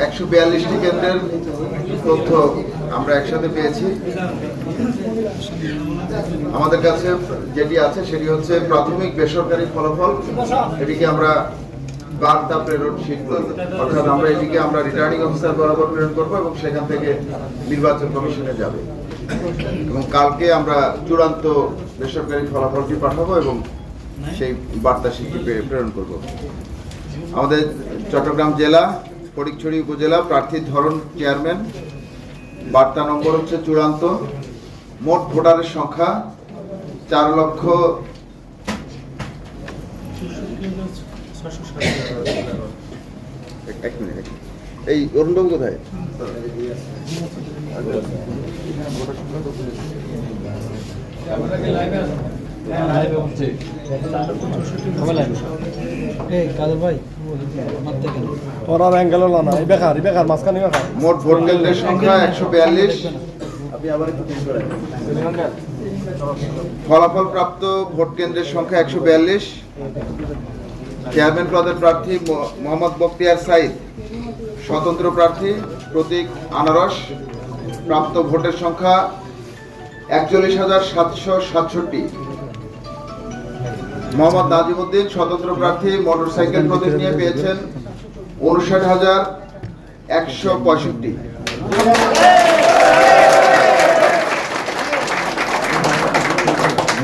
একশো বিয়াল্লিশটি কেন্দ্রের তথ্য আমরা একসাথে পেয়েছি। আমাদের কাছে যেটি আছে সেটি হচ্ছে প্রাথমিক বেসরকারি ফলাফল। এটিকে আমরা বার্তা প্রেরণ বলি। অর্থাৎ আমরা এটিকে আমরা রিটার্নিং অফিসার বরাবর প্রেরণ করব এবং সেখান থেকে নির্বাচন কমিশনে যাবে। এবং কালকে আমরা চূড়ান্ত বেসরকারি ফলাফলটি পাঠাবো এবং সেই বার্তা প্রে- প্রেরণ করব। আমাদের চট্টগ্রাম জেলা ফটিকছড়ি উপজেলা প্রার্থীর ধরন চেয়ারম্যান। বার্তা নম্বর হচ্ছে চূড়ান্ত। মোট ভোটারের সংখ্যা চার লক্ষ এক- এক মিনিট। এই অরুণবাবু কোথায়? দেখেন মোট ভোট কেন্দ্রের সংখ্যা একশো বিয়াল্লিশ। ফলাফল প্রাপ্ত ভোট কেন্দ্রের সংখ্যা একশো বিয়াল্লিশ চেয়ারম্যান পদের প্রার্থী মোহাম্মদ বখতিয়ার সাইদ। স্বতন্ত্র প্রার্থী প্রতীক আনারস। প্রাপ্ত ভোটের সংখ্যা একচল্লিশ হাজার সাতশো সাতষট্টি। মোহাম্মদ নাজিমুদ্দিন স্বতন্ত্র প্রার্থী মোটরসাইকেল প্রতীক নিয়ে পেয়েছেন উনষাট হাজার একশো পঁয়ষট্টি।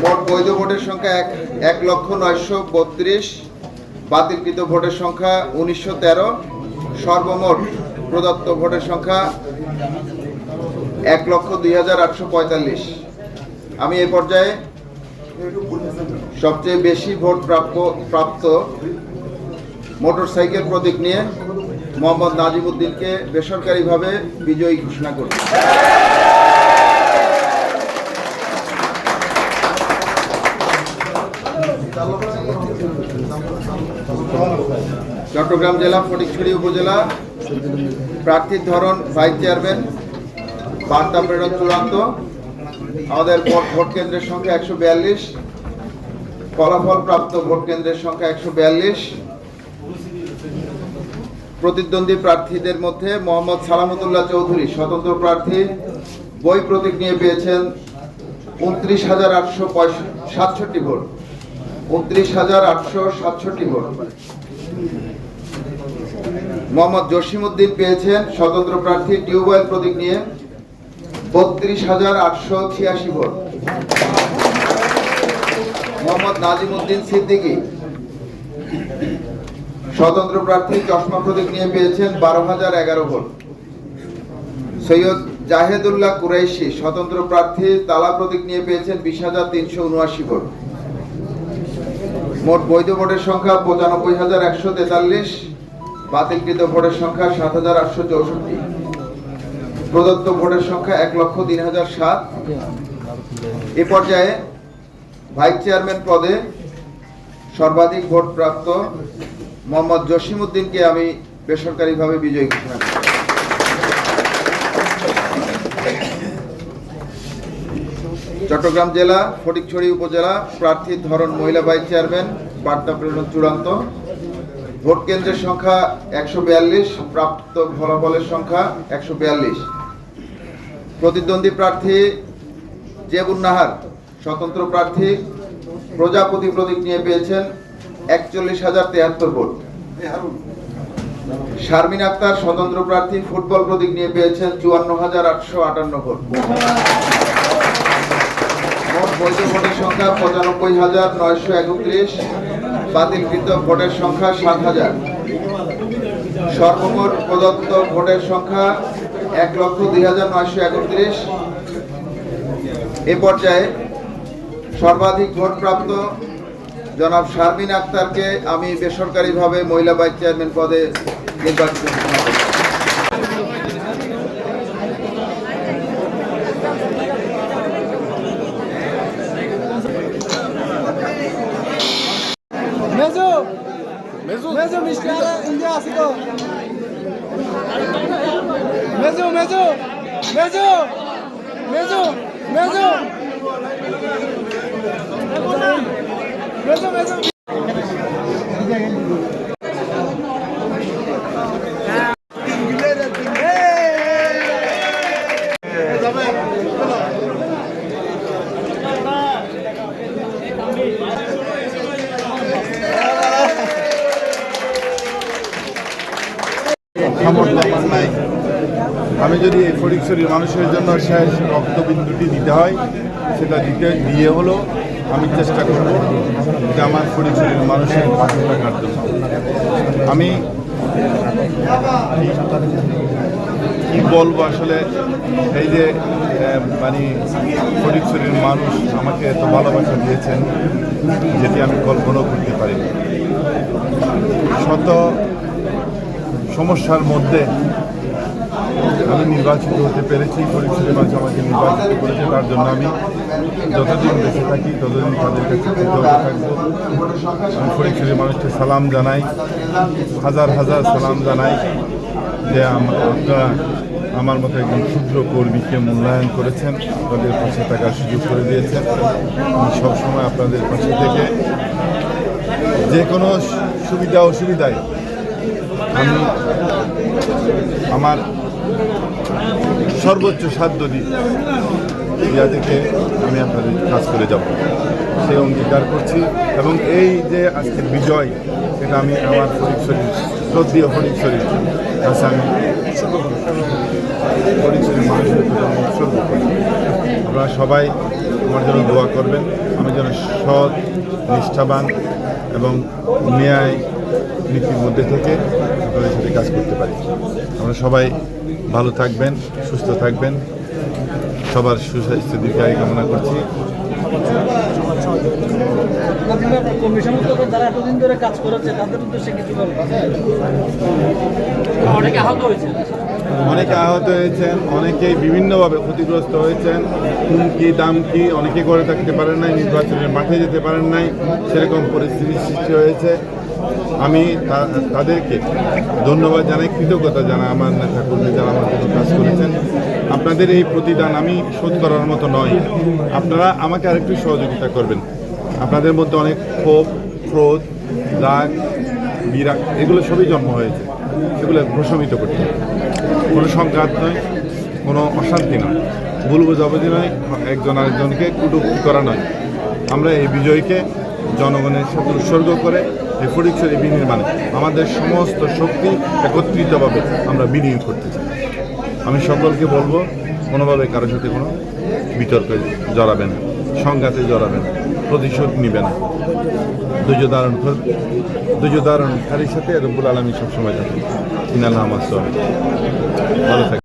মোট বৈধ ভোটের সংখ্যা এক এক লক্ষ নয়শো বত্রিশ। বাতিলকৃত ভোটের সংখ্যা উনিশশো তেরো। সর্বমোট প্রদত্ত ভোটের সংখ্যা এক লক্ষ দুই হাজার আটশো পঁয়তাল্লিশ। আমি এ পর্যায়ে সবচেয়ে বেশি ভোট প্রাপ্য প্রাপ্ত মোটরসাইকেল প্রতীক নিয়ে মোহাম্মদ নাজিমুদ্দিনকে বেসরকারিভাবে বিজয়ী ঘোষণা করছি। চট্টগ্রাম জেলা, ফটিকছড়ি উপজেলা, প্রার্থীর ধরন ভাইস চেয়ারম্যান বার্তা প্রেরণ চূড়ান্ত। আমাদের ভোট কেন্দ্রের সংখ্যা একশো বিয়াল্লিশ। ফলাফল প্রাপ্ত ভোট কেন্দ্রের সংখ্যা একশো বিয়াল্লিশ। প্রতিদ্বন্দ্বী প্রার্থীদের মধ্যে মোহাম্মদ সালামতুল্লাহ চৌধুরী, স্বতন্ত্র প্রার্থী। বই প্রতীক নিয়ে পেয়েছেন উনত্রিশ হাজার আটশো সাতষট্টি ভোট। উনত্রিশ হাজার আটশো সাতষট্টি ভোট। মোহাম্মদ জসিমউদ্দিন পেয়েছেন স্বতন্ত্র প্রার্থী টিউবওয়েল প্রতীক নিয়ে। বত্রিশ হাজার আটশো ছিয়াশি ভোট। মোহাম্মদ নাজিমউদ্দিন সিদ্দিকী। স্বতন্ত্র প্রার্থী চশমা প্রতীক নিয়ে পেয়েছেন বারো হাজার এগারো ভোট। সৈয়দ জাহেদুল্লাহ কুরাইশি, স্বতন্ত্র প্রার্থী তালা প্রতীক নিয়ে পেয়েছেন বিশ হাজার তিনশো উনআশি ভোট। মোট বৈধ ভোটের সংখ্যা পঁচানব্বই হাজার একশো তেতাল্লিশ, বাতিলকৃত ভোটের সংখ্যা সাত হাজার আটশো চৌষট্টি। প্রদত্ত ভোটের সংখ্যা এক লক্ষ তিন হাজার সাত। এ পর্যায়ে ভাইস চেয়ারম্যান পদে সর্বাধিক ভোট প্রাপ্ত মোহাম্মদ জসিম উদ্দিনকে আমি বেসরকারিভাবে বিজয়ী ঘোষণা করি। চট্টগ্রাম জেলা, ফটিকছড়ি উপজেলা প্রার্থীর ধরন মহিলা ভাইস চেয়ারম্যান বার্তা প্রেরণ চূড়ান্ত। ভোট কেন্দ্রের সংখ্যা একশো বিয়াল্লিশ, প্রাপ্ত ফলাফলের সংখ্যা একশো বিয়াল্লিশ। প্রতিদ্বন্দ্বী প্রার্থী জেবুন নাহার, স্বতন্ত্র প্রার্থী, প্রজাপতি প্রতীক নিয়ে পেয়েছেন একচল্লিশ হাজার তেহাত্তর ভোট। শারমিন আক্তার, স্বতন্ত্র প্রার্থী, ফুটবল প্রতীক নিয়ে পেয়েছেন চুয়ান্ন হাজার আটশো আটান্ন ভোট। মোট বৈধ ভোটের সংখ্যা পঁচানব্বই হাজার নয়শো একত্রিশ। বাতিলকৃত ভোটের সংখ্যা সাত হাজার। সর্বমোট প্রদত্ত ভোটের সংখ্যা এক লক্ষ দুই হাজার নয়শো একত্রিশ। এ পর্যায়ে সর্বাধিক ভোটপ্রাপ্ত জনাব শারমিন আক্তারকে আমি বেসরকারিভাবে মহিলা ভাইস চেয়ারম্যান পদে নির্বাচিত ঘোষণা করি। মেজো মেজো মেজো মিষ্টি আর ইন্ডিয়া আছে তো মেজো মেজো মেজো মেজো। মেজো মেজো মেজো সামর্থ্য আমার নাই আমি যদি এই ফটিকছড়ির মানুষের জন্য শেষ রক্তবিন্দুটি দিতে হয়, সেটা দিতে দিয়ে হলো আমি চেষ্টা করব যে আমার ফটিকছড়ির মানুষের পাশে থাকার জন্য। আমি কি বলব আসলে, এই যে মানে ফটিকছড়ির মানুষ আমাকে এত ভালোবাসা দিয়েছেন, যেটি আমি কল্পনাও করতে পারিনি। শত সমস্যার মধ্যে আমি নির্বাচিত হতে পেরেছি ফটিকছড়ির মানুষ আমাকে নির্বাচিত করেছে, তার জন্য আমি যতদিন বেঁচে থাকি, ততদিন তাদের কাছে থাকব। আমি ফটিকছড়ির মানুষকে সালাম জানাই, হাজার হাজার সালাম জানাই যে আপনারা আমার মতো একজন ক্ষুদ্র কর্মীকে মূল্যায়ন করেছেন, তাদের পাশে থাকার সুযোগ করে দিয়েছেন। আমি সবসময় আপনাদের পাশে থেকে যে কোনো সুবিধা অসুবিধায় আমি আমার সর্বোচ্চ সাধ্য দিই ইয়া থেকে আমি আপনাদের কাজ করে যাব। সেই অঙ্গীকার করছি এবং এই যে আজকের বিজয়, এটা আমি আমার ফরিকশরীর শ্রদ্ধীয় ফরিকশরীর কাছে আমি ফরিকশরীর মানুষের প্রতি আমি উৎসর্গ করি। আপনারা সবাই আমার জন্য দোয়া করবেন। আমি যেন সৎ, নিষ্ঠাবান এবং ন্যায় নীতির মধ্যে থেকে আপনাদের সাথে কাজ করতে পারি। আমরা সবাই ভালো থাকবেন সুস্থ থাকবেন। সবার সুস্বাস্থ্য দীর্ঘায়ু কামনা করছি। অনেকে আহত হয়েছেন। অনেকেই বিভিন্নভাবে ক্ষতিগ্রস্ত হয়েছেন। হুমকি দামকি অনেকে করে থাকতে পারেন নাই নির্বাচনের মাঠে যেতে পারেন নাই। সেরকম পরিস্থিতির সৃষ্টি হয়েছে। আমি তাদেরকে ধন্যবাদ জানাই, কৃতজ্ঞতা জানাই, আমার নেতা কর্মী যারা আমার জন্য কাজ করেছেন। আপনাদের এই প্রতিদান আমি শোধ করার মতো নয়। আপনারা আমাকে আরেকটু সহযোগিতা করবেন। আপনাদের মধ্যে অনেক ক্ষোভ, ক্রোধ, রাগ, বিরাগ, এগুলো সবই জন্ম হয়েছে। সেগুলো প্রশমিত করতে কোনো সংঘাত নয়, কোনো অশান্তি নয়। ভুল বোঝাবুঝি নয়, একজন আরেকজনকে কুটুক্তি করা নয়। আমরা এই বিজয়কে জনগণের সাথে উৎসর্গ করে এই ফটিকছড়ি বিনির্মাণে আমাদের সমস্ত শক্তি একত্রিতভাবে আমরা বিনিয়োগ করতে চাই। আমি সকলকে বলব, কোনোভাবে কারোর সাথে কোনো বিতর্কে জড়াবে না, সংঘাতে জড়াবে না, প্রতিশোধ নিবে না। ধৈর্য ধারণ করবে ধৈর্য ধারণকারীর সাথে রব্বুল আলমী সবসময় থাকে ইনাল ভালো সোহাগ